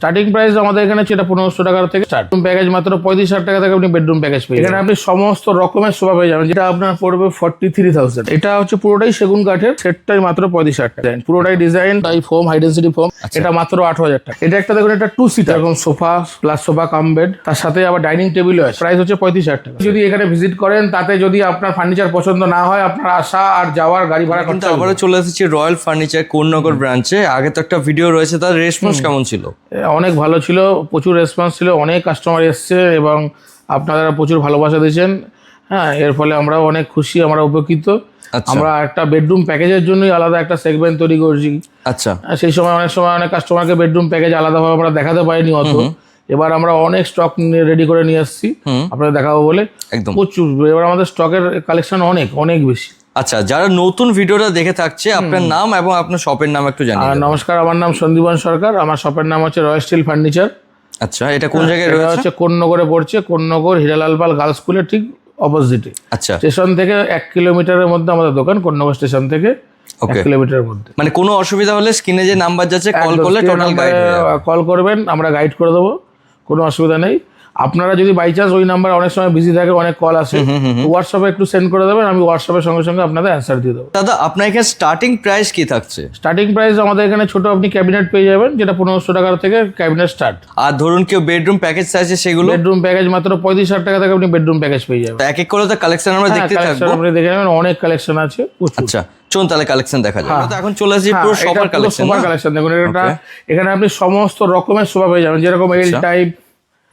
Starting price আমাদের এখানে সেটা পনেরোশো টাকা থেকে স্টার্ট প্যাকেজ মাত্র পঁয়ত্রিশ হাজার টাকা থেকে আপনি বেডরুম প্যাকেজ পেয়ে এখানে আপনি সমস্ত রকমের সোফা পেয়ে যাবেন যেটা আপনার পড়বে ফর্টি থ্রি থাউজেন্ড এটা হচ্ছে পুরোটাই সেগুন কাঠের সেটটাই মাত্র পঁয়ত্রিশ হাজার টাকা। পুরোটাই ডিজাইন তাই ফোম হাই ডেন্সিটি ফোম এটা মাত্র আট হাজার টাকা। এটা একটা দেখুন এটা টু সিটার এরকম sofa plus sofa cum bed তার সাথে আবার ডাইনিং টেবিলও আছে। প্রাইস হচ্ছে পঁয়ত্রিশ হাজার টাকা। যদি এখানে ভিজিট করেন তাতে যদি আপনার ফার্নিচার পছন্দ না হয় আপনার আসা আর যাওয়ার গাড়ি ভাড়া কিন্তু খরচা আবারও চলে এসেছি রয়্যাল ফার্নিচার কোন্নগর ব্রাঞ্চে আগে তো একটা ভিডিও রয়েছে তার রেসপন্স কেমন ছিল? অনেক ভালো ছিল প্রচুর রেসপন্স ছিল অনেক কাস্টমার এসছে এবং আপনারা প্রচুর ভালোবাসা দিয়েছেন। হ্যাঁ এর ফলে আমরাও অনেক খুশি আমরা উপকৃত। আচ্ছা। আমরা একটা বেডরুম প্যাকেজের জন্যই আলাদা একটা সেগমেন্ট তৈরি করছি। আচ্ছা। সেই সময় অনেক সময় অনেক কাস্টমারকে বেডরুম প্যাকেজ আলাদাভাবে আমরা দেখাতে পারিনি অত। এবার আমরা অনেক স্টক রেডি করে নিয়ে আসছি আপনাদের দেখাবো বলে। একদম। প্রচুর। এবার আমাদের স্টকের কালেকশন অনেক অনেক বেশি। আচ্ছা যারা নতুন ভিডিওটা দেখে থাকছে আপনার নাম এবং আপনার শপের নাম একটু আর নমস্কার আমার নাম সন্দীপন সরকার। আমার শপের নাম হচ্ছে রয়্যাল স্টিল ফার্নিচার আচ্ছা এটা কোন জায়গায় এটা রয়েছে? হচ্ছে কোন্নগরে পড়ছে? কোন্নগর হিরালাল পাল গার্লস স্কুলের ঠিক অপোজিটে আচ্ছা। স্টেশন থেকে এক কিলোমিটারের মধ্যে আমাদের দোকান কোন্নগর স্টেশন থেকে এক কিলোমিটারের মধ্যে। মানে কোনো অসুবিধা হলে স্ক্রিনে যে নাম্বার যাচ্ছে কল করলে টোটাল গাইড কল করবেন আমরা গাইড করে দেবো কোনো অসুবিধা নেই। আপনারা যদি বাই চান্স ওই নাম্বার অনেক সময় বিজি থাকে অনেক কল আসে হোয়াটসঅ্যাপে একটু সেন্ড করে দেবেন আমি হোয়াটসঅ্যাপের সঙ্গে সঙ্গে আপনাদের অ্যান্সার দিয়ে দেবো। দাদা আপনার এখানে স্টার্টিং প্রাইস কি থাকছে? স্টার্টিং প্রাইস আমাদের এখানে ছোট আপনি ক্যাবিনেট পেয়ে যাবেন যেটা পনেরোশো টাকার থেকে ক্যাবিনেট স্টার্ট আর ধরুন কেউ বেডরুম প্যাকেজ চাইছে সেগুলো? বেডরুম প্যাকেজ মাত্র পঁয়ত্রিশ হাজার টাকা থেকে আপনি বেডরুম প্যাকেজ পেয়ে যাবেন। এক এক করে তো কালেকশন আমরা হ্যাঁ দেখতে থাকব। আপনি দেখে নেবেন অনেক কালেকশন আছে আচ্ছা চলুন তাহলে কালেকশন দেখা যাক। তো এখন চলে আসছি পুরো সবার কালেকশন সোফার কালেকশন দেখুন এটা এখানে আপনি সমস্ত রকমের সোফা পেয়ে যাবেন যেরকম এল টাইপ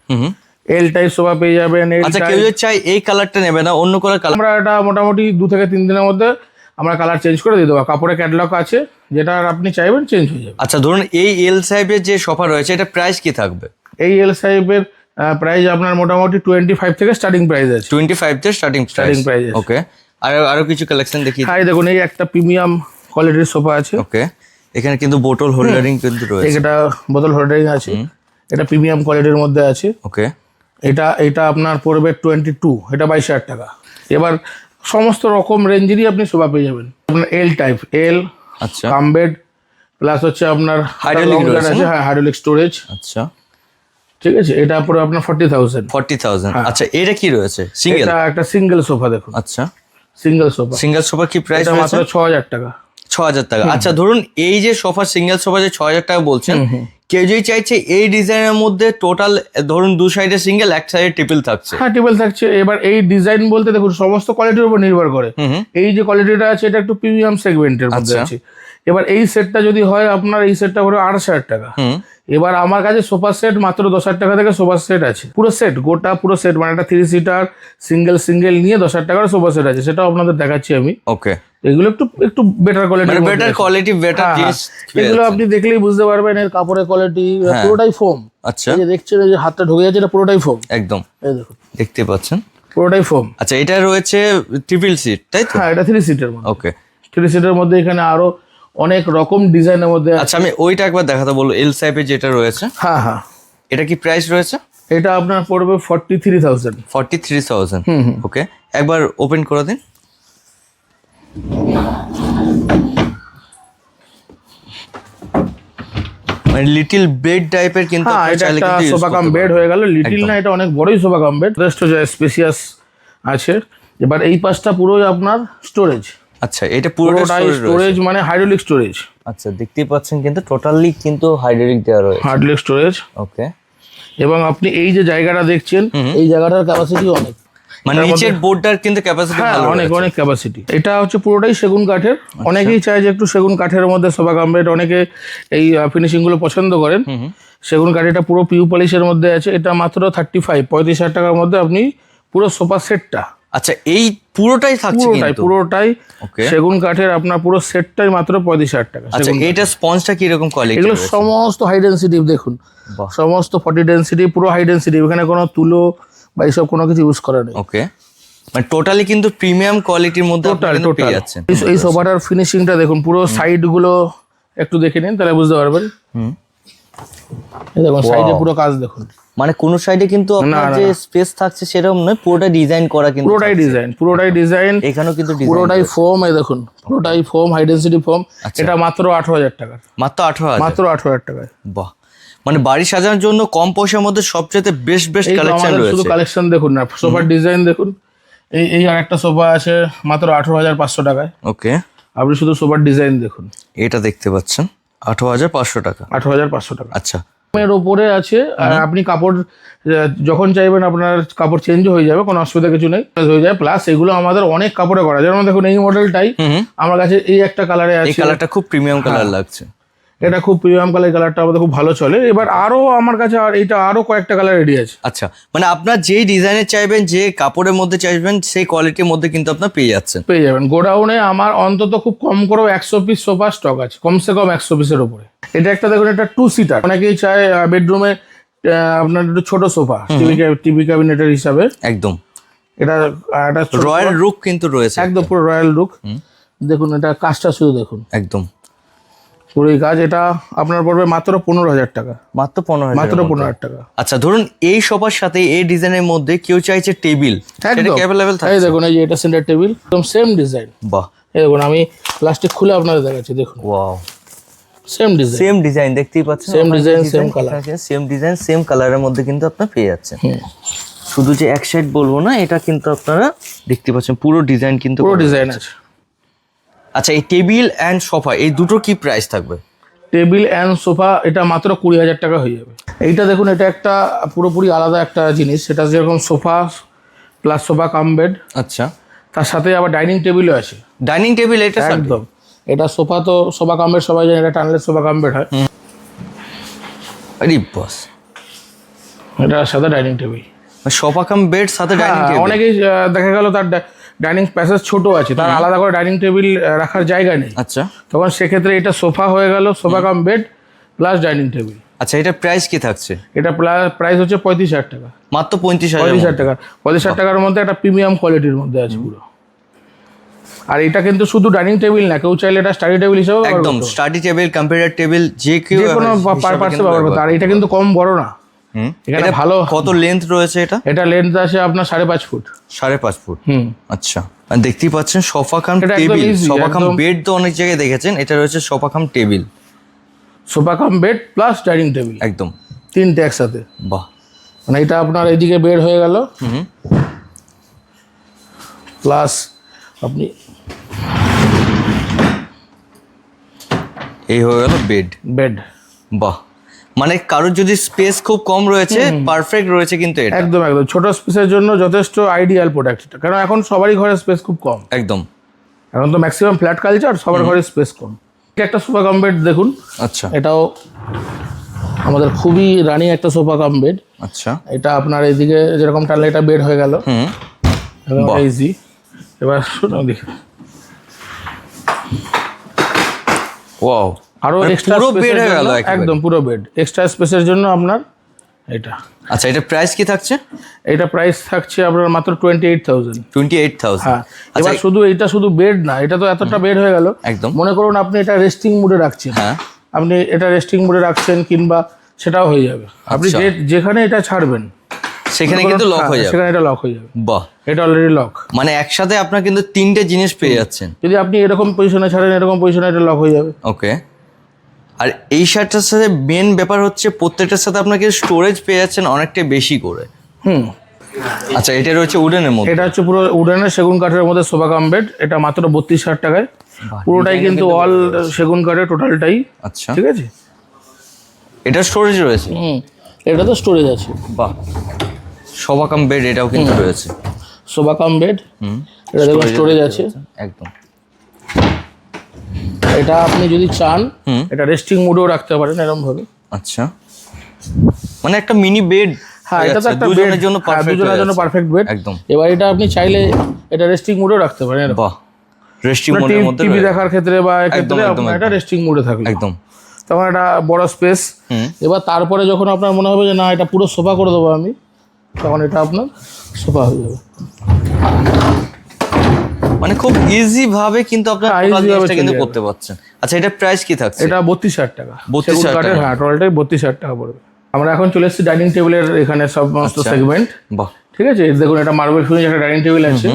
হুম। এল টাইপ সোফা পেয়ে যাবেন আচ্ছা কেউ যদি চাই এই কালারটা নেবে না অন্য কালার কালার আমরা এটা মোটামুটি দু থেকে তিন দিনের মধ্যে আমরা কালার চেঞ্জ করে দিয়ে দেবো। কাপড়ের ক্যাটালগ আছে যেটা আপনি চাইবেন চেঞ্জ হয়ে যাবে। আচ্ছা ধরুন এই এল সাহেবের যে সোফা রয়েছে এটা প্রাইস কি থাকবে? এই এল সাইজের প্রাইস আপনার মোটামুটি টোয়েন্টি ফাইভ থেকে স্টার্টিং প্রাইস আছে। টোয়েন্টি ফাইভ থেকে স্টার্টিং Starting প্রাইস ওকে আর আরও কিছু কালেকশন দেখি এই দেখুন এই একটা প্রিমিয়াম কোয়ালিটির সোফা আছে। ওকে এখানে কিন্তু বোতল হোল্ডারিং কিন্তু রয়েছে। এটা বোতল হোল্ডারিং আছে এটা প্রিমিয়াম কোয়ালিটির মধ্যে আছে। ওকে এটা এটা আপনার পড়বে টোয়েন্টি টু এটা বাইশ হাজার টাকা। এবার সমস্ত রকম রেঞ্জেরই আপনি সোফা পেয়ে যাবেন। আপনার এল টাইপ এল আচ্ছা। কামবেড প্লাস হচ্ছে আপনার রয়েছে আছে হ্যাঁ? হাইড্রোলিক স্টোরেজ আচ্ছা। ঠিক আছে? এটা পড়বে আপনার ফর্টি থাউজেন্ড ফর্টি থাউজেন্ড আচ্ছা এটা কি রয়েছে? সিঙ্গেল এটা একটা সিঙ্গেল সোফা দেখুন। আচ্ছা। সিঙ্গেল সোফা সিঙ্গেল সোফা কি প্রাইস মাত্র ছ হাজার টাকা। ছ হাজার টাকা। আচ্ছা ধরুন এই যে সোফা সিঙ্গেল সোফা যে ছ হাজার টাকা বলছেন কেউ যদি চাইছে এই ডিজাইনের মধ্যে টোটাল ধরুন দু সাইডে সিঙ্গেল এক সাইডে ট্রিপল থাকছে। হ্যাঁ টেবিল থাকছে। এবার এই ডিজাইন বলতে দেখুন সমস্ত কোয়ালিটির উপর নির্ভর করে। এই যে কোয়ালিটিটা আছে এটা একটু প্রিমিয়াম সেগমেন্টের মধ্যে আচ্ছা। আছে। এবার এই সেটটা যদি হয় আপনার এই সেটটা পড়বে আঠাশ হাজার টাকা। এবার আমার কাছে সোফা সেট মাত্র দশ হাজার টাকা থেকে সোফা সেট আছে। পুরো সেট গোটা পুরো সেট মানে একটা থ্রি সিটার সিঙ্গেল সিঙ্গেল নিয়ে দশ হাজার টাকার সোফা সেট আছে। সেটাও আপনাদের দেখাচ্ছি আমি। ওকে এগুলো একটু একটু better quality better quality better জিনিস এগুলো আপনি দেখলেই বুঝতে পারবেন এর কাপড়ের কোয়ালিটি পুরোটাই ফোম আচ্ছা। এই যে দেখছেন যে হাতটা ঢুকে যাচ্ছে এটা পুরোটাই ফোম একদম। এই দেখুন। দেখতে পাচ্ছেন? পুরোটাই ফোম আচ্ছা এটা রয়েছে ট্রিপল সিট তাই তো? হ্যাঁ এটা থ্রি সিটের মধ্যে। ওকে থ্রি সিটের মধ্যে এখানে আরও অনেক রকম ডিজাইনের মধ্যে। আচ্ছা আমি ওইটা একবার দেখাতে বলব এল সাইপের যেটা রয়েছে। হ্যাঁ হ্যাঁ। এটা কি প্রাইস রয়েছে? এটা আপনার পড়বে forty three thousand forty three thousand okay একবার ওপেন করে দিন। মানে লিটিল বেড টাইপের কিন্তু হ্যাঁ এটা একটা সোফা কাম বেড হয়ে গেল লিটিল না এটা অনেক বড়ই সোফা কাম বেড যথেষ্ট স্পেসিয়াস আছে। এবার এই পাশটা পুরোই আপনার স্টোরেজ আচ্ছা এটা পুরোটাই স্টোরেজ মানে হাইড্রোলিক স্টোরেজ আচ্ছা দেখতেই পাচ্ছেন কিন্তু টোটালি কিন্তু হাইড্রোলিক দেওয়া রয়েছে। হাইড্রোলিক স্টোরেজ ওকে এবং আপনি এই যে জায়গাটা দেখছেন এই জায়গাটার ক্যাপাসিটি অনেক। মানে নিচের বোর্ডটার কিন্তু ক্যাপাসিটি ভালো অনেক অনেক ক্যাপাসিটি এটা হচ্ছে পুরোটাই সেগুন কাঠের। আচ্ছা। অনেকেই চায় যে একটু সেগুন কাঠের মধ্যে সোফা কাম অনেকে এই ফিনিশিংগুলো পছন্দ করেন। সেগুন কাঠ এটা পুরো পিউ পলিশের মধ্যে আছে। এটা মাত্র থার্টি ফাইভ পঁয়ত্রিশ হাজার টাকার মধ্যে আপনি পুরো সোফা সেটটা আচ্ছা এই পুরোটাই থাকছে পুরোটাই কিন্তু? পুরোটাই সেগুন কাঠের আপনার পুরো সেটটাই মাত্র পঁয়ত্রিশ হাজার টাকা। আচ্ছা এইটা স্পঞ্জটা কি রকম কোয়ালিটি এগুলো সমস্ত হাই ডেন্সিটি দেখুন। সমস্ত ফর্টি ডেন্সিটি পুরো হাই ডেন্সিটি এখানে কোনো তুলো বা এইসব কোনো কিছু ইউজ করা নেই। ওকে মানে টোটালি কিন্তু প্রিমিয়াম কোয়ালিটির মধ্যে টোটাল টোটাল এই- সোফাটার ফিনিশিংটা দেখুন পুরো সাইডগুলো একটু দেখে নিন তাহলে বুঝতে পারবেন। হুম। এই দেখুন সাইডে পুরো কাজ দেখুন। মানে কোন সাইডে কিন্তু আপনার যে স্পেস থাকছে সেরকম নয় পুরোটা ডিজাইন করা কিন্তু পুরোটাই ডিজাইন পুরোটাই ডিজাইন এখানেও কিন্তু পুরোটাই ফোম এই দেখুন পুরোটাই ফোম হাই ডেন্সিটি ফোম। এটা মাত্র আঠারো হাজার টাকা মাত্র আঠারো মাত্র আঠারো হাজার টাকায়। বাহ। মানে বাড়ি সাজানোর জন্য কম পয়সার মধ্যে সবচেয়ে বেস্ট বেস্ট কালেকশন আমাদের শুধু কালেকশন দেখুন না সোফার ডিজাইন দেখুন। এই এই আর একটা সোফা আছে মাত্র আঠারো হাজার পাঁচশো টাকায়। ওকে। আপনি শুধু সোফার ডিজাইন দেখুন। এটা দেখতে পাচ্ছেন আঠারো হাজার পাঁচশো টাকা। আঠারো হাজার পাঁচশো টাকা। আচ্ছা। এর ওপরে আছে আর আপনি কাপড় যখন চাইবেন আপনার কাপড় চেঞ্জ হয়ে যাবে কোনো অসুবিধা কিছু নেই হয়ে যায়। প্লাস এগুলো আমাদের অনেক কাপড়ে করা যেমন দেখুন এই মডেলটাই। আমার কাছে এই একটা কালারে এই আছে। কালারটা খুব প্রিমিয়াম কালার লাগছে। এটা খুব প্রিমিয়াম কালার কালারটা আমাদের খুব ভালো চলে। এবার আরও আমার কাছে আর এটা আরও কয়েকটা কালার রেডি আছে। আচ্ছা মানে আপনার যেই ডিজাইনের চাইবেন যে কাপড়ের মধ্যে চাইবেন সেই কোয়ালিটির মধ্যে কিন্তু আপনার পেয়ে যাচ্ছেন। পেয়ে যাবেন। গোডাউনে আমার অন্তত খুব কম করেও একশো পিস সোফা স্টক আছে কমসে কম একশো পিসের উপরে। এটা একটা দেখুন এটা টু সিটার অনেকেই চায় বেডরুমে আপনার একটু ছোট সোফা টিভি টিভি ক্যাবিনেটের হিসাবে। একদম। এটা একটা রয়্যাল রুক কিন্তু রয়েছে। একদম পুরো রয়্যাল রুক দেখুন এটা কাজটা শুধু দেখুন। একদম। পুরো এই কাজ এটা আপনার পড়বে মাত্র পনেরো হাজার টাকা। মাত্র পনেরো মাত্র পনেরো হাজার টাকা। আচ্ছা ধরুন এই সোফার সাথে এই ডিজাইনের মধ্যে কেউ চাইছে টেবিল অ্যাভেলেবেল এই থাকে দেখুন এই যে এটা সেন্টার টেবিল একদম সেম ডিজাইন বাহ। এই দেখুন আমি প্লাস্টিক খুলে আপনাদের দেখাচ্ছি দেখুন। Wow same design same design দেখতেই পাচ্ছেন। Same design, same color. Same design same কালারের মধ্যে কিন্তু আপনার পেয়ে যাচ্ছেন। শুধু যে এক সাইড বলব না এটা কিন্তু আপনারা দেখতে পাচ্ছেন পুরো ডিজাইন কিন্তু পুরো ডিজাইন আছে। আচ্ছা এই টেবিল অ্যান্ড সোফা এই দুটো কি প্রাইস থাকবে? টেবিল অ্যান্ড সোফা এটা মাত্র কুড়ি হাজার টাকা হয়ে যাবে। এইটা দেখুন এটা একটা পুরোপুরি আলাদা একটা জিনিস। সেটা যেরকম sofa plus sofa cum bed. আচ্ছা। তার সাথে আবার ডাইনিং টেবিলও আছে। ডাইনিং টেবিল এটা একদম। এটা সোফা তো সোফা কাম বেড সবাই জানে এটা টানলে সোফা কাম বেড হয়। আরে বস। এটা সাদা dining table. Sofa cum bed সাথে ডাইনিং টেবিল? হ্যাঁ, অনেকেই দেখা গেল তার ডাইনিং প্যাসেজ ছোট আছে তার আলাদা করে ডাইনিং টেবিল রাখার জায়গা নেই। আচ্ছা। তখন সেক্ষেত্রে এটা সোফা হয়ে গেল sofa cum bed plus dining table. আচ্ছা এটা প্রাইস কি থাকছে? এটা প্রাইস হচ্ছে পঁয়ত্রিশ হাজার টাকা। মাত্র পঁয়ত্রিশ হাজার পঁয়ত্রিশ হাজার টাকা। পঁয়ত্রিশ হাজার টাকার মধ্যে একটা প্রিমিয়াম কোয়ালিটির মধ্যে আছে পুরো। আর এটা কিন্তু শুধু ডাইনিং টেবিল না কেউ চাইলে এটা স্টাডি টেবিল হিসেবে একদম স্টাডি টেবিল কম্পিউটার টেবিল যে কেউ যে কোনো পারপাসে ব্যবহার করতে আর এটা কিন্তু কম বড় না। এটা ভালো কত লেন্থ রয়েছে এটা? এটা লেন্থ আছে আপনার সাড়ে পাঁচ ফুট। সাড়ে পাঁচ ফুট? হুম। আচ্ছা। দেখতেই পাচ্ছেন সোফা কাম একদম টেবিল। easy, সোফা কাম একদম- বেড তো অনেক জায়গায় দেখেছেন এটা রয়েছে sofa cum table. Sofa cum bed plus dining table একদম। তিনটে একসাথে। বাহ। মানে এটা আপনার এইদিকে বেড হয়ে গেল। হুম। প্লাস আপনি এই হয়ে গেল বেড বেড বাহ। মানে কারোর যদি স্পেস খুব কম রয়েছে পারফেক্ট রয়েছে কিন্তু এটা। একদম একদম। ছোট স্পেসের জন্য যথেষ্ট আইডিয়াল প্রোডাক্ট এটা। কারণ এখন সবারই ঘরে স্পেস খুব কম। একদম। এখন তো ম্যাক্সিমাম ফ্ল্যাট কালচার সবার ঘরে স্পেস কম। এটা একটা সোফা কাম বেড দেখুন। আচ্ছা। এটাও আমাদের খুবই রানি একটা সোফা কাম বেড আচ্ছা। এটা আপনার এইদিকে যেরকম টানলে এটা বেড হয়ে গেল। হুম। ইজি এবার শুনো দেখি। ওয়াও আরও মানে এক্সট্রা পুরো bed হয়ে গেল একদম পুরো বেড এক্সট্রা স্পেসের জন্য আপনার এটা। আচ্ছা এটা প্রাইস কি থাকছে? এটা প্রাইস থাকছে আপনার মাত্র twenty eight thousand twenty eight হ্যাঁ আচ্ছা এবার শুধু এটা শুধু বেড না এটা তো এতটা বেড হয়ে গেল। একদম। মনে করুন আপনি এটা রেস্টিং মুডে রাখছেন। হ্যাঁ। আপনি এটা রেস্টিং মুডে রাখছেন কিংবা সেটাও হয়ে যাবে। আপনি আচ্ছা। যে যেখানে এটা ছাড়বেন। সেখানে কিন্তু লক হ্যাঁ, হয়ে যাবে। সেখানে এটা লক হয়ে যাবে। বাহ। এটা অলরেডি লক মানে একসাথে আপনার কিন্তু তিনটে জিনিস পেয়ে যাচ্ছেন। যদি আপনি এরকম পজিশনে ছাড়েন এরকম পজিশনে এটা লক হয়ে যাবে। ওকে আর এই শার্টটার সাথে মেন ব্যাপার হচ্ছে প্রত্যেকটার সাথে আপনাকে স্টোরেজ পেয়ে যাচ্ছেন অনেকটা বেশি করে। হুম। আচ্ছা এটা রয়েছে উডেনের মধ্যে। এটা হচ্ছে পুরো উডেনের সেগুন কাঠের মধ্যে সোফা কাম বেড এটা মাত্র বত্রিশ হাজার টাকায়। পুরোটাই কিন্তু অল সেগুন কাঠের টোটালটাই আচ্ছা। ঠিক আছে? এটা স্টোরেজ রয়েছে? হুম। এটা তো স্টোরেজ আছে। বাহ। সবা কাম বেড এটাও কিন্তু রয়েছে। সোফা কাম বেড হুম। এটা দেখুন স্টোরেজ আছে। একদম। এটা আপনি যদি চান। এটা রেস্টিং মুডেও রাখতে পারেন এরকম ভাবে আচ্ছা। মানে একটা মিনি বেড হ্যাঁ এটা তো একটা দুজনের জন্য হ্যাঁ, পারফেক্ট দুজনের জন্য পারফেক্ট বেড একদম। এবার এটা আপনি চাইলে এটা রেস্টিং মুডেও রাখতে পারেন। বাহ। রেস্টিং মোডের মধ্যে টিভি দেখার ক্ষেত্রে বা ক্ষেত্রে আপনার এটা রেস্টিং মুডে থাকবে একদম। তখন এটা বড় স্পেস এবার তারপরে যখন আপনার মনে হবে যে না এটা পুরো সোফা করে দেবো আমি তখন এটা আপনার সোফা হয়ে যাবে। মানে খুব ইজি ভাবে কিন্তু আপনার হ্যাঁ, টোটাল জিনিসটা কিন্তু করতে পারছেন। আচ্ছা এটা প্রাইস কি থাকছে? এটা বত্রিশ হাজার টাকা। 32,000 সেগুন টাকা। হ্যাঁ টোটালটাই বত্রিশ হাজার টাকা পড়বে। আমরা এখন চলে এসেছি ডাইনিং টেবিলের এখানে সমস্ত আচ্ছা। সেগমেন্ট বাহ। ঠিক আছে? দেখুন এটা মার্বেল ফিনিশ একটা ডাইনিং টেবিল আছে।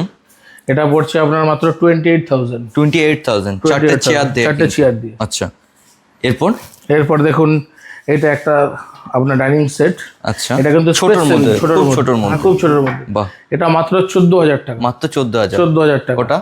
এটা পড়ছে আপনার মাত্র twenty eight thousand twenty eight thousand চারটে চেয়ার দিয়ে। চারটে চেয়ার দিয়ে। আচ্ছা এরপর? এরপর দেখুন এটা একটা আপনার ডাইনিং সেট। আচ্ছা। এটা কিন্তু ছোটর মধ্যে। ছোটর খুব মধ্যে। ছোটর হ্যাঁ, মধ্যে খুব ছোটর মধ্যে। বাহ। এটা মাত্র চোদ্দ হাজার টাকা। মাত্র চোদ্দ হাজার। চোদ্দ হাজার টাকা। ওটা?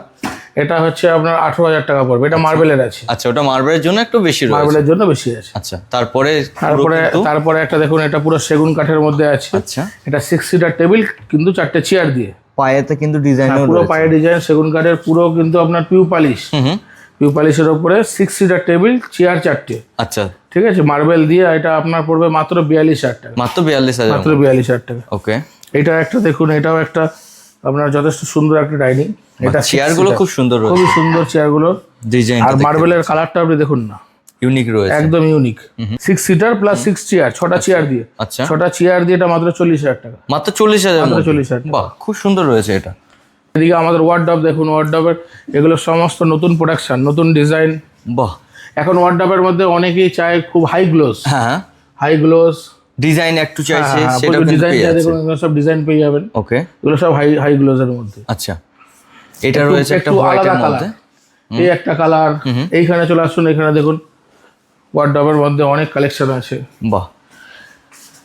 এটা হচ্ছে আপনার আঠারো হাজার টাকা পড়বে। এটা মার্বেলের আছে। আচ্ছা ওটা মার্বেলের জন্য একটু বেশি রয়েছে? মার্বেলের জন্য বেশি আছে। আচ্ছা তারপরে তারপরে তারপরে একটা দেখুন এটা পুরো সেগুন কাঠের মধ্যে আছে। আচ্ছা। এটা সিক্স সিটার টেবিল কিন্তু চারটে চেয়ার দিয়ে। পায়েতে কিন্তু ডিজাইনও পুরো পায়ে ডিজাইন সেগুন কাঠের পুরো কিন্তু আপনার পিউ পালিশ হুম। হুম পিউ পালিশের ওপরে সিক্স সিটার টেবিল চেয়ার চারটে। আচ্ছা। ঠিক আছে? মার্বেল দিয়ে এটা আপনার পড়বে মাত্র বিয়াল্লিশ হাজার টাকা। মাত্র বিয়াল্লিশ হাজার মাত্র বিয়াল্লিশ হাজার টাকা। ওকে এটা একটা দেখুন এটাও একটা আপনার যথেষ্ট সুন্দর একটা ডাইনিং এটা চেয়ারগুলো খুব সুন্দর খুবই সুন্দর চেয়ারগুলো। ডিজাইন আর মার্বেলের কালারটা আপনি দেখুন না। ইউনিক রয়েছে। একদম unique six seater plus six chair ছটা চেয়ার দিয়ে। আচ্ছা। ছটা চেয়ার দিয়ে এটা মাত্র চল্লিশ হাজার টাকা। মাত্র চল্লিশ হাজার মাত্র চল্লিশ হাজার খুব সুন্দর রয়েছে এটা। এদিকে আমাদের ওয়ার্ডব দেখুন ওয়ার্ডবের এগুলো সমস্ত নতুন প্রোডাকশন নতুন ডিজাইন বাহ। এখন ওয়ার্ডবের মধ্যে অনেকেই চায় খুব হাই গ্লোস হ্যাঁ হাই গ্লোস ডিজাইন একটু চাইছে হ্যাঁ, সেটাও কিন্তু ডিজাইন দেখুন সব ডিজাইন পেয়ে যাবেন। ওকে এগুলো সব হাই হাই গ্লোজের মধ্যে। আচ্ছা। এটা রয়েছে একটা হোয়াইটের মধ্যে। এই একটা কালার এইখানে চলে আসুন এখানে দেখুন। ওয়ার্ডবের মধ্যে অনেক কালেকশন আছে। বাহ।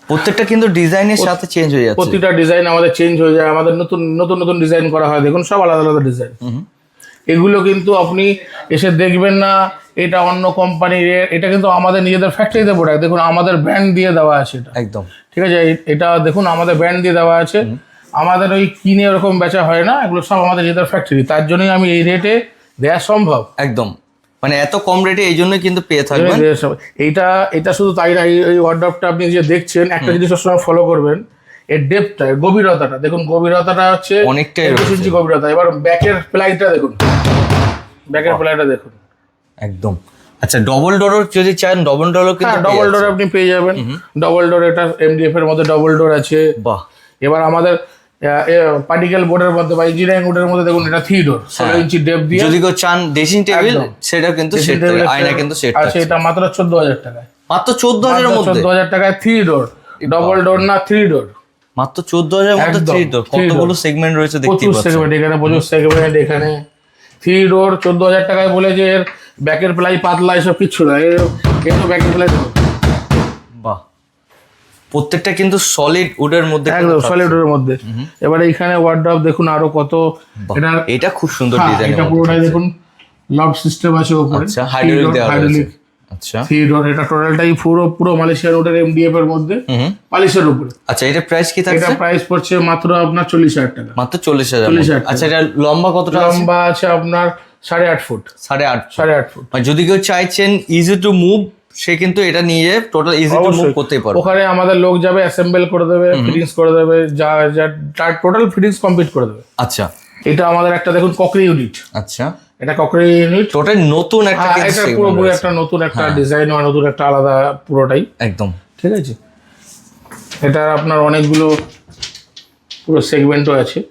প্রত্যেকটা কিন্তু ডিজাইনের সাথে চেঞ্জ হয়ে যাচ্ছে। প্রতিটা ডিজাইন আমাদের চেঞ্জ হয়ে যায় আমাদের নতুন নতুন নতুন ডিজাইন করা হয়। দেখুন সব আলাদা আলাদা ডিজাইন এগুলো কিন্তু আপনি এসে দেখবেন না এটা অন্য কোম্পানির এটা কিন্তু আমাদের নিজেদের ফ্যাক্টরিতে প্রোডাক্ট দেখুন আমাদের ব্র্যান্ড দিয়ে দেওয়া আছে এটা। একদম। ঠিক আছে? এটা দেখুন আমাদের ব্র্যান্ড দিয়ে দেওয়া আছে। আমাদের ওই কিনে ওরকম বেচা হয় না এগুলো সব আমাদের নিজেদের ফ্যাক্টরি তার জন্যই আমি এই রেটে দেওয়া সম্ভব। একদম। মানে এত কম রেটে এই জন্যই কিন্তু পেয়ে থাকবেন। এইটা এটা শুধু তাই না এই- ওয়ার্ডরপটা আপনি যে দেখছেন একটা জিনিস সবসময় ফলো করবেন এর ডেপটা গভীরতাটা। দেখুন গভীরতাটা হচ্ছে অনেকটাই। ইঞ্চি গভীরতা। এবার ব্যাকের প্লাইটা দেখুন। ব্যাকের প্লাইটা দেখুন। একদম। আচ্ছা ডবল ডোর যদি চান ডবল ডোরও কিন্তু হ্যাঁ ডবল ডোর আপনি পেয়ে যাবেন। ডবল ডোর এটা এমডিএফ এর মধ্যে ডবল ডোর আছে। বাহ। এবার আমাদের পার্টিকেল বোর্ডের মধ্যে বা ইঞ্জিনিয়ারিং বোর্ডের মধ্যে দেখুন এটা থ্রি ডোর ষোলো ইঞ্চি ডেপ দিয়ে যদি কেউ চান ড্রেসিং টেবিল সেটা কিন্তু সেট আয়না কিন্তু সেট আছে। এটা মাত্র চোদ্দ হাজার টাকায়। মাত্র চোদ্দ হাজারের মধ্যে? চোদ্দ হাজার টাকায় থ্রি ডোর ডবল ডোর না থ্রি ডোর মাত্র চোদ্দ হাজারের মধ্যে থ্রি ডোর কতগুলো সেগমেন্ট রয়েছে দেখতে পাচ্ছেন। সেগমেন্ট এখানে প্রচুর সেগমেন্ট এখানে থ্রি ডোর চোদ্দ হাজার টাকায় বলে যে এর ব্যাকের প্লাই পাতলা এসব কিছু না। এর ব্যাকের প্লাই প্রত্যেকটা কিন্তু সলিড উডের মধ্যে একদম সলিডের মধ্যে। এবার এইখানে ওয়ার্ড্রপ দেখুন আরও কত এটা এটা খুব সুন্দর হ্যাঁ, ডিজাইন এটা পুরোটাই দেখুন লক সিস্টেম আছে উপরে আচ্ছা হাইড্রোলিক দেওয়া রয়েছে। আচ্ছা। থ্রি ডোর এটা টোটালটাই পুরো পুরো মালয়েশিয়ার রোডের এমডিএফ এর মধ্যে। পালিশের উপরে। আচ্ছা এটা প্রাইস কি এটা প্রাইস পড়ছে মাত্র আপনার চল্লিশ হাজার টাকা। মাত্র চল্লিশ হাজার 40,000 টাকা। আচ্ছা এটা লম্বা কতটা আছে? লম্বা আছে আপনার সাড়ে আট ফুট। সাড়ে আট সাড়ে আট ফুট। মানে যদি কেউ চাইছেন ইজি টু মুভ সে কিন্তু এটা নিয়ে টোটাল ইজি টু মুভ। করতেই পারবে। ওখানে আমাদের লোক যাবে অ্যাসেম্বল করে দেবে ফিটিংস করে দেবে যা যা টোটাল ফিটিংস কমপ্লিট করে দেবে। আচ্ছা। এটা আমাদের একটা দেখুন ককরি ইউনিট আচ্ছা। এটা ককরি ইউনিট টোটাল নতুন একটা হ্যাঁ এটা পুরোপুরি একটা নতুন একটা ডিজাইন বা নতুন একটা আলাদা পুরোটাই। একদম। ঠিক আছে? এটা আপনার অনেকগুলো পুরো সেগমেন্টও আছে।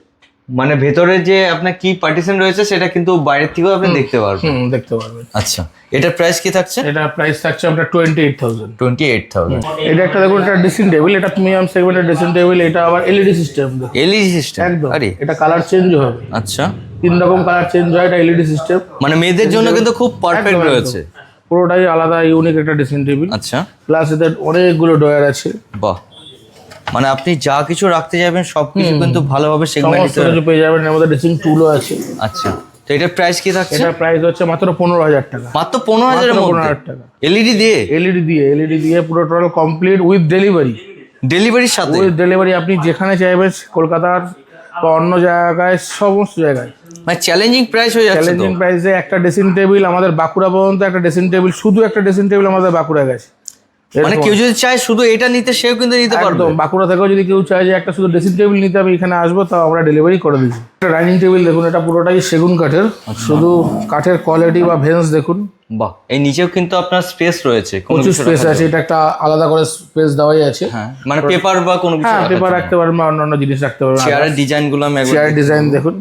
মানে ভেতরে যে আপনার কি পার্টিশন রয়েছে সেটা কিন্তু বাইরের থেকেও আপনি দেখতে পারবেন। হুম দেখতে পারবেন। আচ্ছা এটার প্রাইস কি থাকছে? এটা প্রাইস থাকছে আপনার twenty eight thousand twenty eight thousand এটা একটা দেখুন এটা ড্রেসিং টেবিল এটা প্রিমিয়াম সেগমেন্টের ড্রেসিং টেবিল এটা আবার এলইডি সিস্টেম এলইডি সিস্টেম একদম। আরে। এটা কালার চেঞ্জ হবে। আচ্ছা। তিন রকম কালার চেঞ্জ হয় এটা এলইডি সিস্টেম মানে মেয়েদের জন্য কিন্তু খুব পারফেক্ট রয়েছে। পুরোটাই আলাদা ইউনিক একটা ড্রেসিং টেবিল আচ্ছা। প্লাস এদের অনেকগুলো ডয়ার আছে। বাহ। মানে আপনি যা কিছু রাখতে যাবেন সবকিছু কিন্তু ভালোভাবে সেগমেন্ট কিছু পেয়ে যাবেন মধ্যে ড্রেসিং টুলও আছে। আচ্ছা তো এটার প্রাইস কি থাকছে? এটা প্রাইস হচ্ছে মাত্র পনেরো হাজার টাকা। মাত্র পনেরো হাজারের পনেরো মধ্যে? হাজার টাকা। এলইডি দিয়ে? এলইডি দিয়ে এলইডি দিয়ে পুরো টোটাল কমপ্লিট উইথ ডেলিভারি ডেলিভারির সাথে? উইথ ডেলিভারি আপনি যেখানে চাইবেন কলকাতার বা অন্য জায়গায় সমস্ত জায়গায়। মানে চ্যালেঞ্জিং প্রাইস হয়ে যাচ্ছে চ্যালেঞ্জিং প্রাইসে একটা ড্রেসিং টেবিল আমাদের বাঁকুড়া পর্যন্ত একটা ড্রেসিং টেবিল শুধু একটা ড্রেসিং টেবিল আমাদের বাঁকুড়া গেছে। মানে কেউ যদি চায় শুধু এটা নিতে সেও কিন্তু নিতে পারবে। বাঁকুড়া থেকেও যদি কেউ চায় যে একটা শুধু ড্রেসিং টেবিল নিতে আমি এখানে আসব তাও আমরা ডেলিভারি করে দিচ্ছি একটা ডাইনিং টেবিল দেখুন এটা পুরোটাই সেগুন কাঠের। আচ্ছা। শুধু কাঠের কোয়ালিটি বা ভেন্স দেখুন। বাহ এই নিচেও কিন্তু আপনার স্পেস রয়েছে প্রচুর স্পেস আছে এটা একটা আলাদা করে স্পেস দেওয়াই আছে। হ্যাঁ মানে পেপার বা কোনো কিছু হ্যাঁ পেপার রাখতে পারবেন বা অন্যান্য জিনিস রাখতে পারবেন। চেয়ারের ডিজাইনগুলো আমি একবার চেয়ার ডিজাইন দেখুন।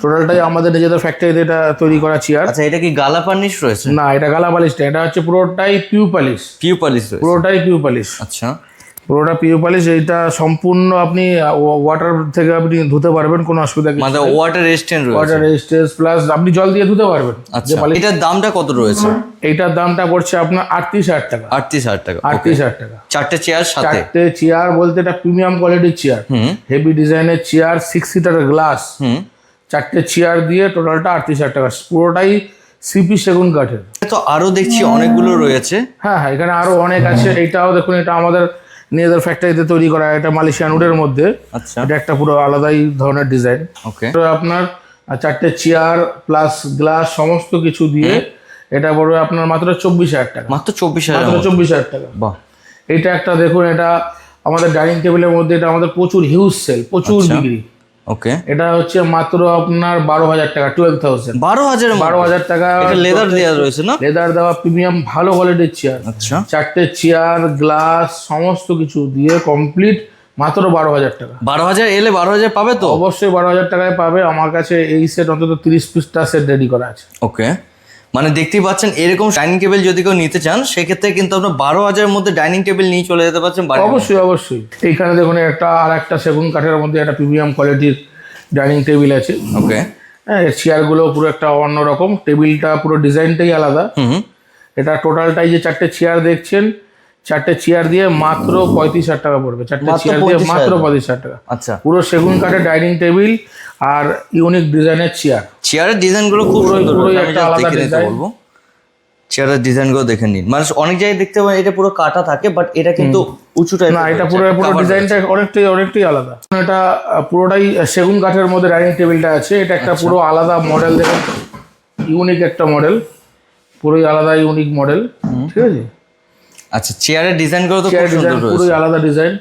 টোটালটাই আমাদের নিজেদের ফ্যাক্টরিতে এটা তৈরি করা চেয়ার আচ্ছা এটা কি গালা ফার্নিশ রয়েছে? না এটা গালা পালিশ না এটা হচ্ছে পুরোটাই পিউ পালিশ পিউ পালিশ পুরোটাই পিউ পালিশ আচ্ছা। পুরোটা পিও পালিশ এইটা সম্পূর্ণ আপনি ওয়াটার থেকে আপনি ধুতে পারবেন কোনো অসুবিধা মানে ওয়াটার রেজিস্ট্যান্ট রয়েছে। ওয়াটার রেজিস্টেন্স প্লাস আপনি জল দিয়ে ধুতে পারবেন আচ্ছা এটার দামটা কত রয়েছে? এইটার দামটা পড়ছে আপনার আটত্রিশ হাজার টাকা। আটত্রিশ হাজার টাকা আটত্রিশ হাজার টাকা। চারটে চেয়ার সাথে? চারটে চেয়ার বলতে এটা প্রিমিয়াম কোয়ালিটির চেয়ার হুম। হেভি ডিজাইনের চেয়ার সিক্স সিটার গ্লাস হুম। চারটে চেয়ার দিয়ে টোটালটা আটত্রিশ হাজার টাকা। পুরোটাই সিপি সেগুন কাঠের। তো আরও দেখছি অনেকগুলো রয়েছে। হ্যাঁ হ্যাঁ এখানে আরও অনেক আছে। এটাও দেখুন এটা আমাদের নিজেদের ফ্যাক্টরিতে তৈরি করা এটা মালয়েশিয়ান উডের মধ্যে। আচ্ছা। এটা একটা পুরো আলাদাই ধরনের ডিজাইন ওকে আপনার চারটে চেয়ার প্লাস গ্লাস সমস্ত কিছু দিয়ে এটা পড়বে আপনার মাত্র চব্বিশ হাজার টাকা। মাত্র চব্বিশ হাজার মাত্র চব্বিশ হাজার টাকা। বাহ। এটা একটা দেখুন এটা আমাদের ডাইনিং টেবিলের মধ্যে এটা আমাদের প্রচুর হিউজ সেল প্রচুর আচ্ছা। বিক্রি। ওকে এটা হচ্ছে মাত্র আপনার বারো হাজার টাকা টুয়েলভ থাউজেন্ড বারো হাজার বারো হাজার টাকা লেদার দেওয়া রয়েছে না? লেদার দেওয়া প্রিমিয়াম ভালো কোয়ালিটির চেয়ার আচ্ছা। চারটে চেয়ার গ্লাস সমস্ত কিছু দিয়ে কমপ্লিট মাত্র বারো হাজার টাকা। বারো হাজার এলে বারো হাজার পাবে তো? অবশ্যই বারো হাজার টাকায় পাবে। আমার কাছে এই সেট অন্তত তিরিশ পিসটা সেট রেডি করা আছে। ওকে মানে দেখতেই পাচ্ছেন এরকম ডাইনিং টেবিল যদি কেউ নিতে চান সেক্ষেত্রে কিন্তু আপনার বারো হাজারের মধ্যে ডাইনিং টেবিল নিয়ে চলে যেতে পারছেন অবশ্যই অবশ্যই। এইখানে দেখুন একটা আর একটা সেগুন কাঠের মধ্যে একটা প্রিমিয়াম কোয়ালিটির ডাইনিং টেবিল আছে। ওকে হ্যাঁ চেয়ারগুলো পুরো একটা অন্যরকম। টেবিলটা পুরো ডিজাইনটাই আলাদা। এটা টোটালটাই যে চারটে চেয়ার দেখছেন চারটে চেয়ার দিয়ে মাত্র পঁয়ত্রিশ হাজার টাকা পড়বে। চারটে চেয়ার দিয়ে মাত্র পঁয়ত্রিশ হাজার টাকা। আচ্ছা। পুরো সেগুন কাঠের ডাইনিং টেবিল আর ইউনিক ডিজাইনের চেয়ার চেয়ারের ডিজাইনগুলো খুব সুন্দর। আমি একটা আলাদা দেখে নিতে বলব। চেয়ারের ডিজাইনগুলো দেখে নিন। মানে অনেক জায়গায় দেখতে পাবেন এটা পুরো কাটা থাকে বাট এটা কিন্তু উঁচু টাইপের না এটা পুরো পুরো ডিজাইনটা অনেকটাই অনেকটাই আলাদা। এটা পুরোটাই সেগুন কাঠের মধ্যে ডাইনিং টেবিলটা আছে। এটা একটা পুরো আলাদা মডেল দেখেন। ইউনিক একটা মডেল পুরোই আলাদা ইউনিক মডেল ঠিক আছে? আচ্ছা চেয়ারের ডিজাইনগুলো তো খুব সুন্দর পুরোই আলাদা ডিজাইন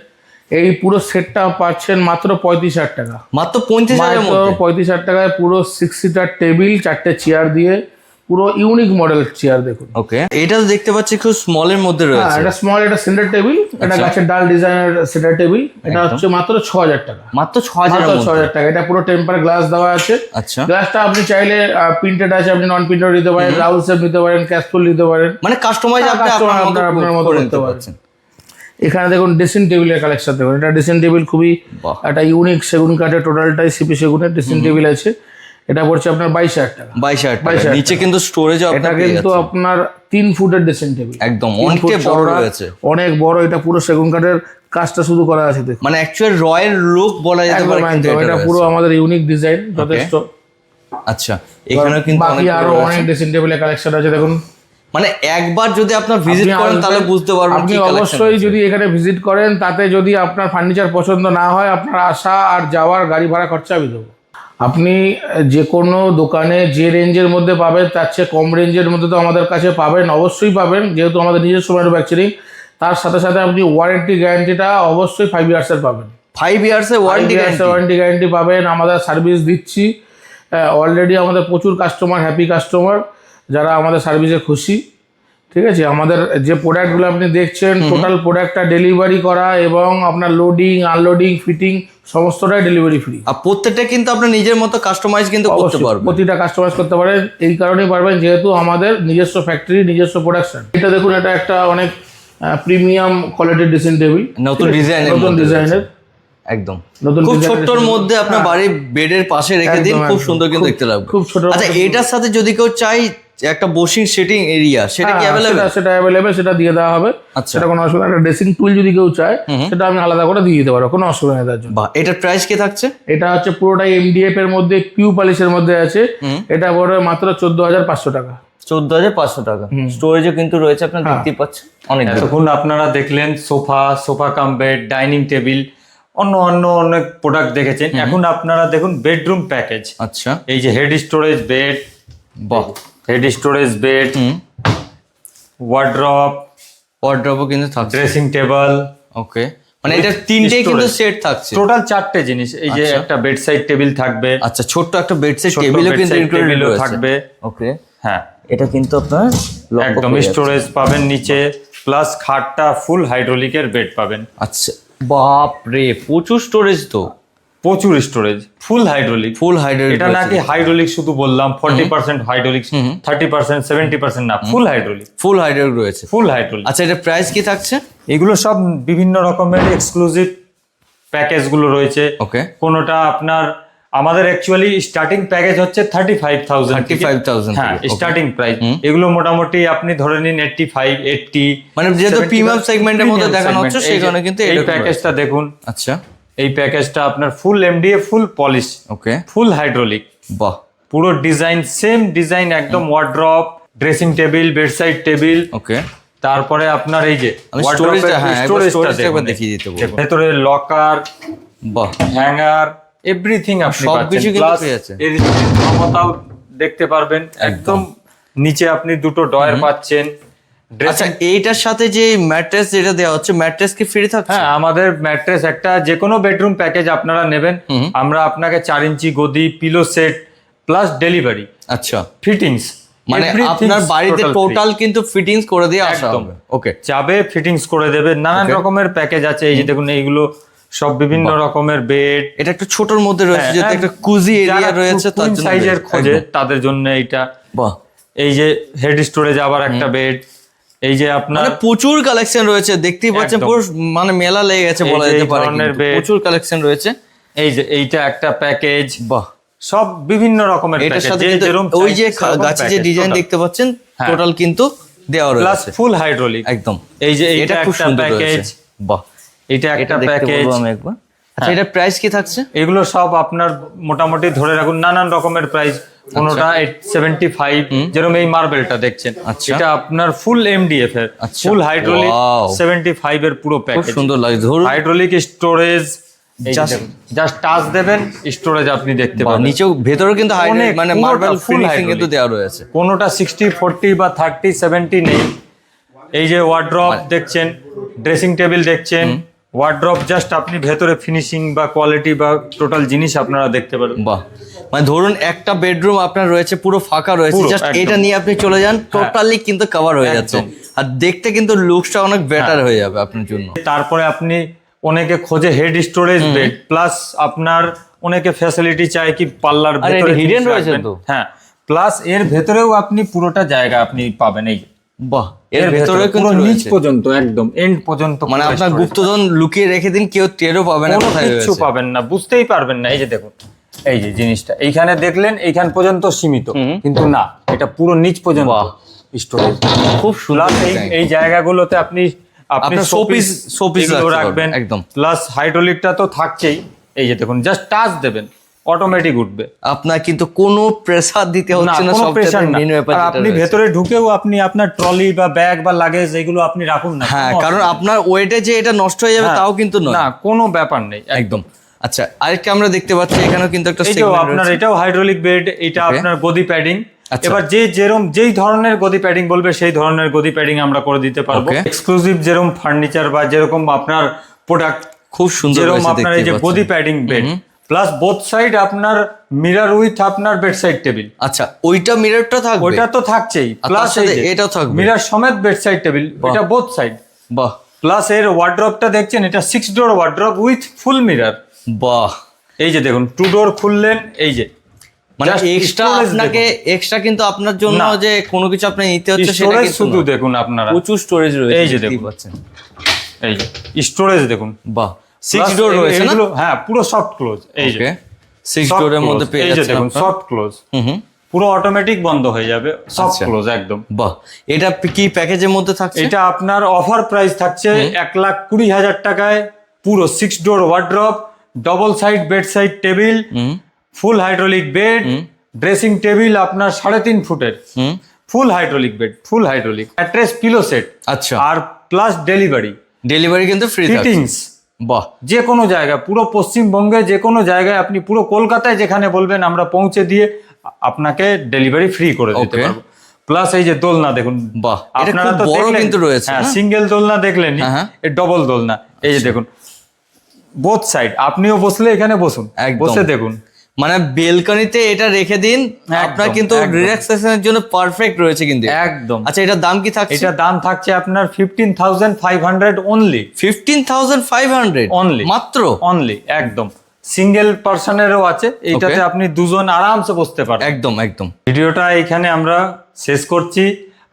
এই পুরো সেটটা পাচ্ছেন মাত্র পঁয়ত্রিশ হাজার টাকা। মাত্র পঁয়ত্রিশ হাজার পঁয়ত্রিশ হাজার টাকায় পুরো সিক্স সিটার টেবিল চারটে চেয়ার দিয়ে পুরো ইউনিক মডেল চেয়ার দেখুন। ওকে এটা তো দেখতে পাচ্ছি খুব স্মলের মধ্যে হ্যাঁ রয়েছে। এটা স্মল এটা সেন্টার টেবিল এটা গাছের ডাল ডিজাইনের সেন্টার টেবিল এটা হচ্ছে মাত্র ছ হাজার টাকা। মাত্র ছ হাজারের মাত্র ছ মধ্যে? হাজার টাকা এটা পুরো টেম্পার গ্লাস দেওয়া আছে। আচ্ছা। গ্লাসটা আপনি চাইলে প্রিন্টেড আছে আপনি নন প্রিন্টেড নিতে পারেন রাউল সেপ নিতে পারেন ক্যাশফুল নিতে পারেন। মানে কাস্টমাইজ হ্যাঁ, আপনি আপনার মতো করতে। পারছেন। এখানে দেখুন ড্রেসিং টেবিলের কালেকশন দেখুন। এটা ড্রেসিং টেবিল খুবই। একটা ইউনিক সেগুন কাঠের টোটালটাই সিপি সেগুনের ড্রেসিং টেবিল আছে। এটা পড়ছে আপনার বাইশ হাজার টাকা। বাইশ হাজার 22,000 নিচে কিন্তু স্টোরেজও এটা কিন্তু আপনার তিন ফুটের ড্রেসিং টেবিল একদম অনেক বড় রয়েছে। অনেক বড় এটা পুরো সেগুন কাঠের কাজটা শুধু করা আছে দেখুন। মানে অ্যাকচুয়াল রয়্যাল লুক বলা যেতে পারে এটা এটা পুরো আমাদের ইউনিক ডিজাইন যথেষ্ট। আচ্ছা এখানে কিন্তু বাকি আরও অনেক ড্রেসিং টেবিলের কালেকশন আছে দেখুন। মানে একবার যদি আপনার ভিজিট করেন তাহলে বুঝতে পারবেন আপনি অবশ্যই যদি এখানে ভিজিট করেন তাতে যদি আপনার ফার্নিচার পছন্দ না হয় আপনার আসা আর যাওয়ার গাড়ি ভাড়া খরচা আমি দেবো। আপনি যে কোনো দোকানে যে রেঞ্জের মধ্যে পাবেন তার চেয়ে কম রেঞ্জের মধ্যে তো আমাদের কাছে পাবেন অবশ্যই পাবেন। যেহেতু আমাদের নিজস্ব ম্যানুফ্যাকচারিং তার সাথে সাথে আপনি ওয়ারেন্টি গ্যারান্টিটা অবশ্যই ফাইভ ইয়ার্সের পাবেন। ফাইভ ইয়ার্স এর ওয়ারেন্টি ওয়ারেন্টি গ্যারান্টি পাবেন আমাদের সার্ভিস দিচ্ছি। অলরেডি আমাদের প্রচুর কাস্টমার হ্যাপি কাস্টমার যারা আমাদের সার্ভিসে খুশি ঠিক আছে? আমাদের যে প্রোডাক্টগুলো আপনি দেখছেন টোটাল প্রোডাক্টটা ডেলিভারি করা এবং আপনার লোডিং আনলোডিং ফিটিং সমস্তটাই ডেলিভারি ফ্রি আর প্রত্যেকটা কিন্তু আপনার নিজের মতো কাস্টমাইজ কিন্তু করতে পারবেন। প্রতিটা কাস্টমাইজ করতে পারেন। এই কারণেই পারবেন যেহেতু আমাদের নিজস্ব ফ্যাক্টরি নিজস্ব প্রোডাকশন এটা দেখুন এটা একটা অনেক প্রিমিয়াম কোয়ালিটির ড্রেসিং টেবিল নতুন ডিজাইনের নতুন ডিজাইনের একদম। নতুন খুব ছোট্টর মধ্যে আপনার বাড়ির বেডের পাশে রেখে দিন খুব সুন্দর কিন্তু দেখতে লাগবে। খুব ছোট আচ্ছা এটার সাথে যদি কেউ চাই একটা বসিং সিটিং এরিয়া সেটা কি হ্যাঁ, অ্যাভেলেবল সেটা অ্যাভেলেবেল সেটা দিয়ে দেওয়া হবে। আচ্ছা। সেটা কোনো অসুবিধা একটা ড্রেসিং টুল যদি কেউ চায় সেটা আমি আলাদা করে দিয়ে দিতে পারব কোনো অসুবিধা নেই তার জন্য। বাহ এটার প্রাইস কি থাকছে? এটা হচ্ছে পুরোটাই এমডিএফ এর মধ্যে কিউ পলিশের মধ্যে আছে। এটা পড়বে মাত্র চোদ্দ হাজার পাঁচশো টাকা। চোদ্দ হাজার পাঁচশো টাকা। স্টোরেজও কিন্তু রয়েছে আপনার হ্যাঁ। দেখতেই পাচ্ছেন। অনেক এতক্ষণ আপনারা দেখলেন sofa sofa cum bed dining table অন্য অন্য অনেক প্রোডাক্ট দেখেছেন। এখন আপনারা দেখুন বেডরুম প্যাকেজ আচ্ছা। এই যে হেড স্টোরেজ বেড বাহ। হেড স্টোরেজ বেড ওয়ার্ড্রপ ওয়ার্ড্রপও কিন্তু থাকছে। ড্রেসিং টেবিল ওকে মানে এটা তিনটেই কিন্তু সেট থাকছে। টোটাল চারটে জিনিস। এই যে একটা বেড সাইড টেবিল থাকবে। আচ্ছা ছোট্ট একটা বেডসেট ছোট্ট টেবিলও কিন্তু ইনক্লুডেড থাকবে। ওকে হ্যাঁ। এটা কিন্তু আপনার একদম স্টোরেজ পাবেন নিচে প্লাস খাটটা ফুল হাইড্রোলিকের বেড পাবেন। আচ্ছা বাপ রে প্রচুর স্টোরেজ তো। প্রচুর storage full hydraulic full hydraulic এটা নাকি হাইড্রোলিক শুধু বললাম forty percent hydraulic thirty percent seventy percent না ফুল হাইড্রোলিক ফুল হাইড্রোলিক রয়েছে। ফুল হাইড্রোলিক আচ্ছা এটা প্রাইস কি থাকছে? এগুলো সব বিভিন্ন রকমের এক্সক্লুসিভ প্যাকেজগুলো রয়েছে। ওকে কোনোটা আপনার আমাদের অ্যাকচুয়ালি স্টার্টিং প্যাকেজ হচ্ছে thirty five thousand thirty five thousand হ্যাঁ স্টার্টিং প্রাইস এগুলো মোটামুটি আপনি ধরে নিন এইটটি ফাইভ এইটটি মানে যেহেতু প্রিমিয়াম সেগমেন্টের মধ্যে দেখানো হচ্ছে, সেই কারণে কিন্তু এই প্যাকেজটা দেখুন। আচ্ছা। এই প্যাকেজটা আপনার full MDF full polish okay full hydraulic বাহ। পুরো ডিজাইন সেম ডিজাইন একদম wardrobe dressing table bedside table okay তারপরে আপনার এই যে আমি wardrobe storage টা, এর হ্যাঁ। দেখিয়ে দিতে। ভেতরে লকার বাহ। হ্যাঙ্গার এভরিথিং আপনি সবকিছু পেয়ে যাচ্ছে। এর ক্ষমতাও দেখতে পারবেন। একদম। নিচে আপনি দুটো ডয়ার পাচ্ছেন। আচ্ছা এইটার সাথে যে ম্যাট্রেস যেটা দেওয়া হচ্ছে ম্যাট্রেস কি ফ্রি থাকছে? হ্যাঁ আমাদের ম্যাট্রেস একটা যে কোনো বেডরুম প্যাকেজ আপনারা নেবেন। আমরা আপনাকে চার ইঞ্চি গদি পিলো সেট প্লাস ডেলিভারি আচ্ছা। ফিটিংস মানে আপনার বাড়িতে টোটাল কিন্তু ফিটিংস করে দিয়ে আসা হবে। ওকে যাবে ফিটিংস করে দেবে নানান রকমের প্যাকেজ আছে এই যে দেখুন এইগুলো সব বিভিন্ন রকমের বেড এটা একটু ছোটর মধ্যে রয়েছে যেহেতু একটা কুজি এরিয়া রয়েছে তার জন্য সাইজের খোঁজে তাদের জন্য এইটা। বাহ। এই যে হেড স্টোরেজ আবার একটা বেড এই যে আপনার মানে প্রচুর কালেকশন রয়েছে দেখতেই পাচ্ছেন পুরো মানে মেলা লেগে গেছে বলা যেতে পারে। প্রচুর কালেকশন রয়েছে। এই যে এইটা একটা প্যাকেজ বাহ। সব বিভিন্ন রকমের এটার সাথে ওই যে গাছে যে ডিজাইন দেখতে পাচ্ছেন হ্যাঁ। টোটাল কিন্তু দেওয়া প্লাস রয়েছে ফুল হাইড্রোলিক একদম। এই যে এটা একটা সুন্দর প্যাকেজ বাহ। এটা এটা একটা প্যাকেজ আমি একবার। আচ্ছা এটা প্রাইস কি থাকছে? এগুলো সব আপনার মোটামুটি ধরে রাখুন নানান রকমের প্রাইস কোনোটা সেভেন্টি ফাইভ যেরকম এই মার্বেলটা দেখছেন। আচ্ছা। এটা আপনার ফুল এমডিএফ এর আচ্ছা। ফুল হাইড্রোলিক সেভেন্টি ফাইভ এর পুরো প্যাকেজ সুন্দর লাগে। হাইড্রোলিক স্টোরেজ জাস্ট টাচ দেবেন স্টোরেজ আপনি দেখতে পাবেন। নিচেও ভেতরেও কিন্তু মানে মার্বেল ফিনিশিং কিন্তু দেওয়া রয়েছে। কোনোটা সিক্সটি ফোরটি বা থার্টি সেভেন্টি নেই। এই যে ওয়ার্ড্রপ দেখছেন ড্রেসিং টেবিল দেখছেন। ওয়ার্ড্রপ জাস্ট আপনি ভেতরে ফিনিশিং বা কোয়ালিটি বা টোটাল জিনিস আপনারা দেখতে পারেন বাহ। মানে ধরুন একটা বেডরুম আপনার রয়েছে পুরো ফাঁকা রয়েছে জাস্ট হ্যাঁ। এটা নিয়ে আপনি চলে যান টোটালি কিন্তু কভার হয়ে যাচ্ছে। হ্যাঁ। আর দেখতে কিন্তু লুকসটা অনেক বেটার হয়ে। যাবে আপনার জন্য। তারপরে আপনি অনেকে খোঁজে হেড স্টোরেজ বেড প্লাস আপনার অনেকে ফ্যাসিলিটি চায় কি পার্লার ভেতরে জিনিস রয়েছে তো। হ্যাঁ প্লাস এর ভেতরেও আপনি পুরোটা জায়গা আপনি পাবেন এই বাহ। এর ভেতরে পুরো নিচ পর্যন্ত একদম এন্ড পর্যন্ত মানে আপনার। গুপ্তধন লুকিয়ে রেখে দিন কেউ টেরও পাবে না কোথায় রয়েছে। পাবেন না বুঝতেই পারবেন না। এই যে দেখুন এই যে জিনিসটা এইখানে দেখলেন এইখান পর্যন্ত সীমিত। কিন্তু না এটা পুরো নিচ পর্যন্ত। স্টোরেজ। খুব প্লাস এই। এই জায়গাগুলোতে আপনি আপনি শোপিস রাখতে রাখবেন। একদম। প্লাস হাইড্রোলিকটা তো থাকছেই। এই যে দেখুন জাস্ট টাচ দেবেন। অটোমেটিক উঠবে। আপনার কিন্তু কোনো প্রেসার দিতে হচ্ছে না কোনো সব প্রেশার না। আর আপনি ভেতরে ঢুকেও আপনি আপনার ট্রলি বা ব্যাগ বা লাগেজ এগুলো আপনি রাখুন না হ্যাঁ কারণ আপনার ওয়েটে যে এটা নষ্ট হয়ে যাবে হ্যাঁ, তাও কিন্তু নয়। না কোনো ব্যাপার নেই একদম। আচ্ছা আরেকটা আমরা দেখতে পাচ্ছি এখানেও কিন্তু একটা আপনার এটাও হাইড্রোলিক বেড এটা আপনার গদি প্যাডিং আচ্ছা। এবার যে যেরকম যেই ধরনের গদি প্যাডিং বলবে সেই ধরনের গদি প্যাডিং আমরা করে দিতে পারব। এক্সক্লুসিভ যেরকম ফার্নিচার বা যেরকম আপনার প্রোডাক্ট খুব সুন্দর যেরকম আপনার এই যে গদি padding bed plus both side আপনার মিরর উইথ আপনার বেড সাইড টেবিল আচ্ছা ওইটা মিররটা থাকবে? ওইটা তো থাকছেই। প্লাস এটাও থাকবে। মিরর সমেত বেড সাইড টেবিল এটা বোথ সাইড বাহ। প্লাস এর ওয়ার্ড্রপটা দেখছেন এটা six door wardrobe with full mirror বাহ। এই যে দেখুন টু ডোর খুললেন এই যে। মানে এক্সট্রা আপনাকে এক্সট্রা কিন্তু আপনার জন্য যে কোনো কিছু আপনি নিতে হচ্ছে সেটা স্টোরেজ কিন্তু শুধু দেখুন আপনারা। প্রচুর স্টোরেজ রয়েছে এই যে দেখুন। এই যে স্টোরেজ দেখুন। বাহ। সিক্স ডোর রয়েছে না? হ্যাঁ পুরো সফট ক্লোজ এই যে। সিক্স ডোরের মধ্যে পেয়ে যাচ্ছেন সফট ক্লোজ হুম পুরো অটোমেটিক বন্ধ হয়ে যাবে। সফট আচ্ছা। ক্লোজ একদম। বাহ। এটা কি প্যাকেজের মধ্যে থাকছে? এটা আপনার অফার প্রাইস থাকছে এক লাখ কুড়ি হাজার টাকায়। পুরো six door wardrobe double side bed side table full hydraulic bed dressing table আপনার সাড়ে তিন ফুটের। Full hydraulic bed full hydraulic mattress pillow set আচ্ছা। আর প্লাস ডেলিভারি ডেলিভারি কিন্তু ফ্রি ফিটিংস বাহ। যে কোনো জায়গায় পুরো পশ্চিমবঙ্গে যে কোনো জায়গায় আপনি পুরো কলকাতায় যেখানে বলবেন আমরা পৌঁছে দিয়ে আপনাকে ডেলিভারি ফ্রি করে দিতে. পারব। প্লাস এই যে দোলনা দেখুন। বাহ, আপনারা তো বড় কিন্তু রয়েছে, হ্যাঁ সিঙ্গেল দোলনা দেখলেন হ্যাঁ, হ্যাঁ। ডবল দোলনা। এই যে দেখুন বোথ সাইড আপনিও বসলে এখানে বসুন। এক বসে দেখুন। মানে বেলকনিতে এটা রেখে দিন। আপনার কিন্তু রিল্যাক্সেশনের জন্য পারফেক্ট রয়েছে কিন্তু একদম। আচ্ছা এটার দাম কি থাকছে? এটা দাম থাকছে আপনার fifteen thousand five hundred only fifteen thousand five hundred Only. মাত্র? অনলি একদম। সিঙ্গেল পার্সনেরও আছে এইটাতে আপনি দুজন আরামসে বসতে পারেন একদম একদম। ভিডিওটা এখানে আমরা শেষ করছি।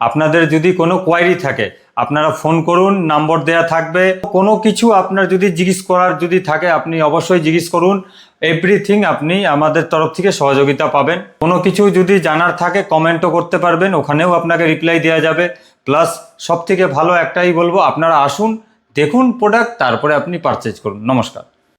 আপনাদের যদি কোনো কোয়ারি থাকে আপনারা ফোন করুন নম্বর দেয়া থাকবে। কোনো কিছু আপনার যদি জিজ্ঞেস করার যদি থাকে আপনি অবশ্যই জিজ্ঞেস করুন। এভরিথিং আপনি আমাদের তরফ থেকে সহযোগিতা পাবেন। কোনো কিছু যদি জানার থাকে কমেন্টও করতে পারবেন। ওখানেও আপনাকে রিপ্লাই দেওয়া যাবে। প্লাস সব থেকে ভালো একটাই বলব, আপনারা আসুন, দেখুন প্রোডাক্ট তারপরে আপনি পারচেজ করুন। নমস্কার।